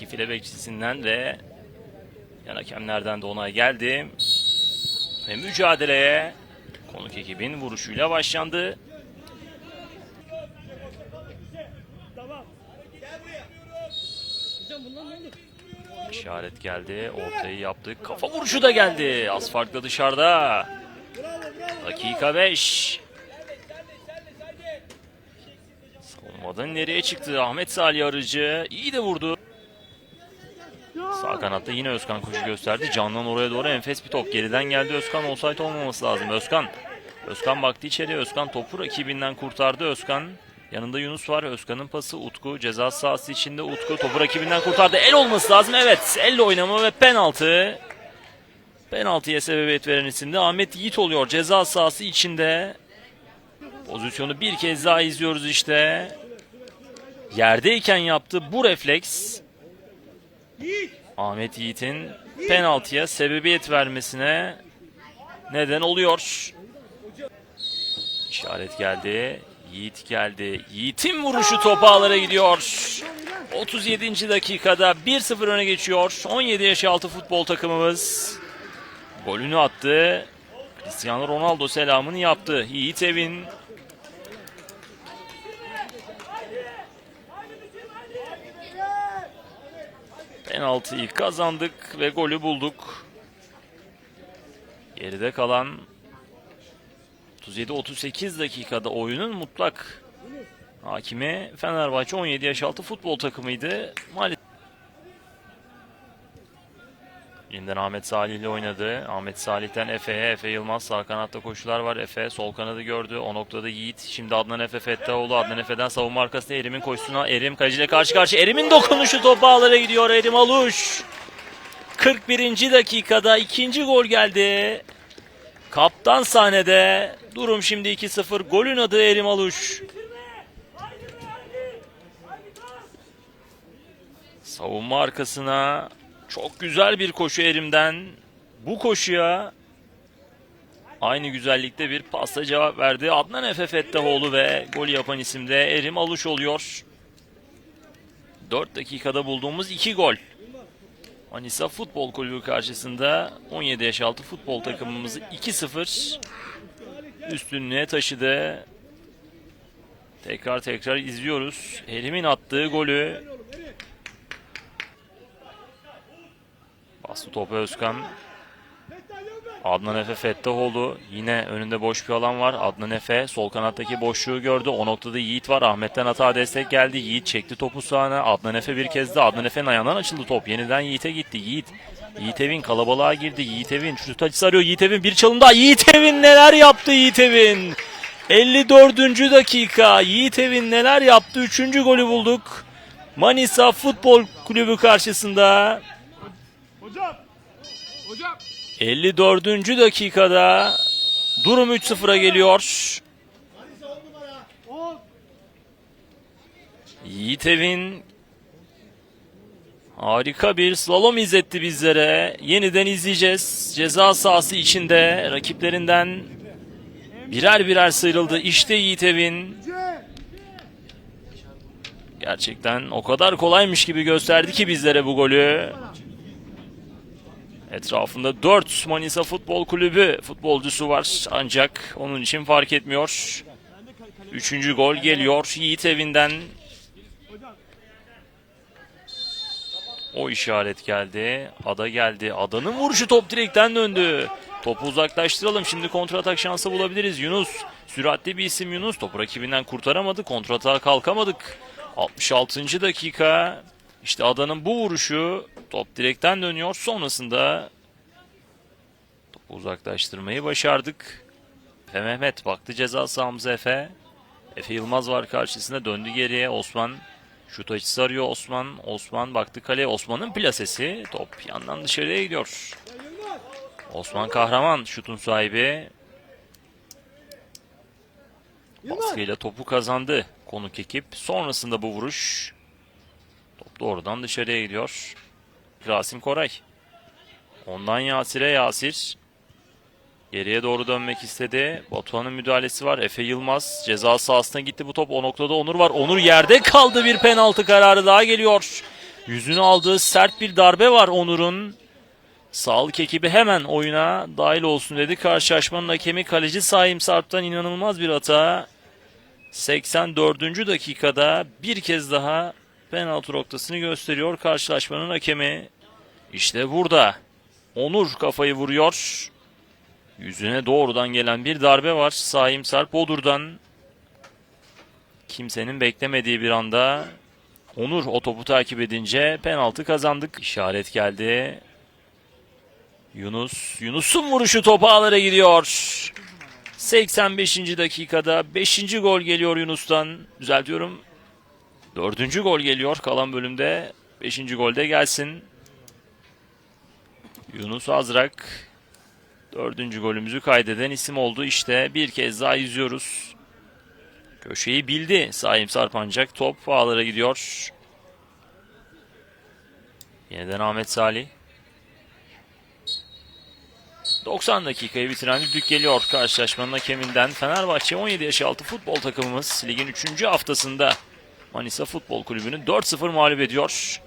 İki file bekçisinden ve yan hakemlerden de onay geldi. Ve mücadeleye konuk ekibin vuruşuyla başlandı. İşaret geldi. Ortayı yaptık. Kafa vuruşu da geldi. Az farklı dışarıda. Dakika 5. Savunmadan nereye çıktı? Ahmet Salih Arıcı. iyi de vurdu. Sağ kanatta yine Özkan koşu gösterdi. Candan oraya doğru enfes bir top. Geriden geldi Özkan. Offside olmaması lazım. Özkan. Özkan baktı içeri. Özkan topu rakibinden kurtardı. Özkan. Yanında Yunus var. Özkan'ın pası Utku. Ceza sahası içinde Utku. Topu rakibinden kurtardı. El olması lazım. Evet. Elle oynama ve penaltı. Penaltıya sebebiyet veren isim de Ahmet Yiğit oluyor. Ceza sahası içinde. Pozisyonu bir kez daha izliyoruz işte. Yerdeyken yaptı bu refleks. Ahmet Yiğit'in penaltıya sebebiyet vermesine neden oluyor. İşaret geldi. Yiğit geldi. Yiğit'in vuruşu top ağlara gidiyor. 37. dakikada 1-0 öne geçiyor. 17 yaş altı futbol takımımız. Golünü attı. Cristiano Ronaldo selamını yaptı. Yiğit Evin Penaltıyı kazandık ve golü bulduk. Geride kalan 37-38 dakikada oyunun mutlak hakimi Fenerbahçe 17 yaş altı futbol takımıydı. Maalesef Yeniden Ahmet Salih ile oynadı. Ahmet Salih'ten Efe'ye. Efe Yılmaz sağ kanatta koşular var. Efe sol kanadı gördü. O noktada Yiğit. Şimdi Adnan Efe Fettahoğlu. Adnan Efe'den savunma arkasında Erim'in koşusuna. Erim kaleciyle karşı karşıya. Erim'in dokunuşu top ağlara gidiyor. Erim Aluş. 41. dakikada ikinci gol geldi. Kaptan sahnede. Durum şimdi 2-0. Golün adı Erim Aluş. Savunma arkasına çok güzel bir koşu Erim'den. Bu koşuya aynı güzellikte bir pasta cevap verdi. Adnan Efe Fettahoğlu ve gol yapan isim de Erim Aluş oluyor. 4 dakikada bulduğumuz 2 gol. Manisa Futbol Kulübü karşısında 17 yaş altı futbol takımımızı 2-0 üstünlüğe taşıdı. Tekrar tekrar izliyoruz. Erim'in attığı golü Bastı topu Özkan. Adnan Efe Fettahoğlu. Yine önünde boş bir alan var. Adnan Efe sol kanattaki boşluğu gördü. O noktada Yiğit var. Ahmet'ten hata destek geldi. Yiğit çekti topu sağına. Adnan Efe bir kez de Adnan Efe'nin ayağından açıldı top. Yeniden Yiğit'e gitti. Yiğit. Yiğit Evin kalabalığa girdi. Yiğit Evin şut açısı arıyor. Yiğit Evin bir çalım daha. Yiğit Evin neler yaptı Yiğit Evin. 54. dakika. Yiğit Evin neler yaptı. Üçüncü golü bulduk. Manisa Futbol Kulübü karşısında. Hocam. Hocam. 54. dakikada durum 3-0'a geliyor. 10. Yiğit Evin harika bir slalom izletti bizlere. Yeniden izleyeceğiz. Ceza sahası içinde rakiplerinden birer birer sıyrıldı. İşte Yiğit Evin gerçekten o kadar kolaymış gibi gösterdi ki bizlere bu golü. Etrafında 4 Manisa Futbol Kulübü futbolcusu var ancak onun için fark etmiyor. Üçüncü gol geliyor Yiğit evinden. O işaret geldi. Ada geldi. Adanın vuruşu top direkten döndü. Topu uzaklaştıralım. Şimdi kontratak şansı bulabiliriz. Yunus. Süratli bir isim Yunus. Topu rakibinden kurtaramadı. Kontratağa kalkamadık. 66. dakika. İşte Adanın bu vuruşu top direkten dönüyor. Sonrasında topu uzaklaştırmayı başardık. Efe Mehmet baktı ceza sahamıza Efe. Efe Yılmaz var karşısında döndü geriye. Osman şut açısı arıyor Osman. Osman baktı kaleye. Osman'ın plasesi. Top yandan dışarıya gidiyor. Osman Kahraman şutun sahibi. Baskıyla topu kazandı konuk ekip. Sonrasında bu vuruş doğrudan dışarıya gidiyor. Rasim Koray. Ondan Yasir'e Yasir. Geriye doğru dönmek istedi. Batuhan'ın müdahalesi var. Efe Yılmaz ceza sahasına gitti bu top. O noktada Onur var. Onur yerde kaldı. Bir penaltı kararı daha geliyor. Yüzünü aldığı sert bir darbe var Onur'un. Sağlık ekibi hemen oyuna dahil olsun dedi. Karşılaşmanın hakemi kaleci Saim Sarp'tan inanılmaz bir hata. 84. dakikada bir kez daha penaltı noktasını gösteriyor karşılaşmanın hakemi. İşte burada. Onur kafayı vuruyor. Yüzüne doğrudan gelen bir darbe var. Saim Sarp Odur'dan. Kimsenin beklemediği bir anda Onur o topu takip edince penaltı kazandık. İşaret geldi. Yunus, Yunus'un vuruşu top ağlara gidiyor. 85. dakikada 5. gol geliyor Yunus'tan. Düzeltiyorum. 4. gol geliyor kalan bölümde. 5. golde gelsin. Yunus Azrak 4. golümüzü kaydeden isim oldu. İşte bir kez daha izliyoruz. Köşeyi bildi. Saim Sarp ancak top ağlara gidiyor. Yeniden Ahmet Salih. 90 dakikayı bitiren düdük geliyor karşılaşmanın hakeminden. Fenerbahçe 17 yaş altı futbol takımımız ligin 3. haftasında Manisa Futbol Kulübü'nü 4-0 mağlup ediyor.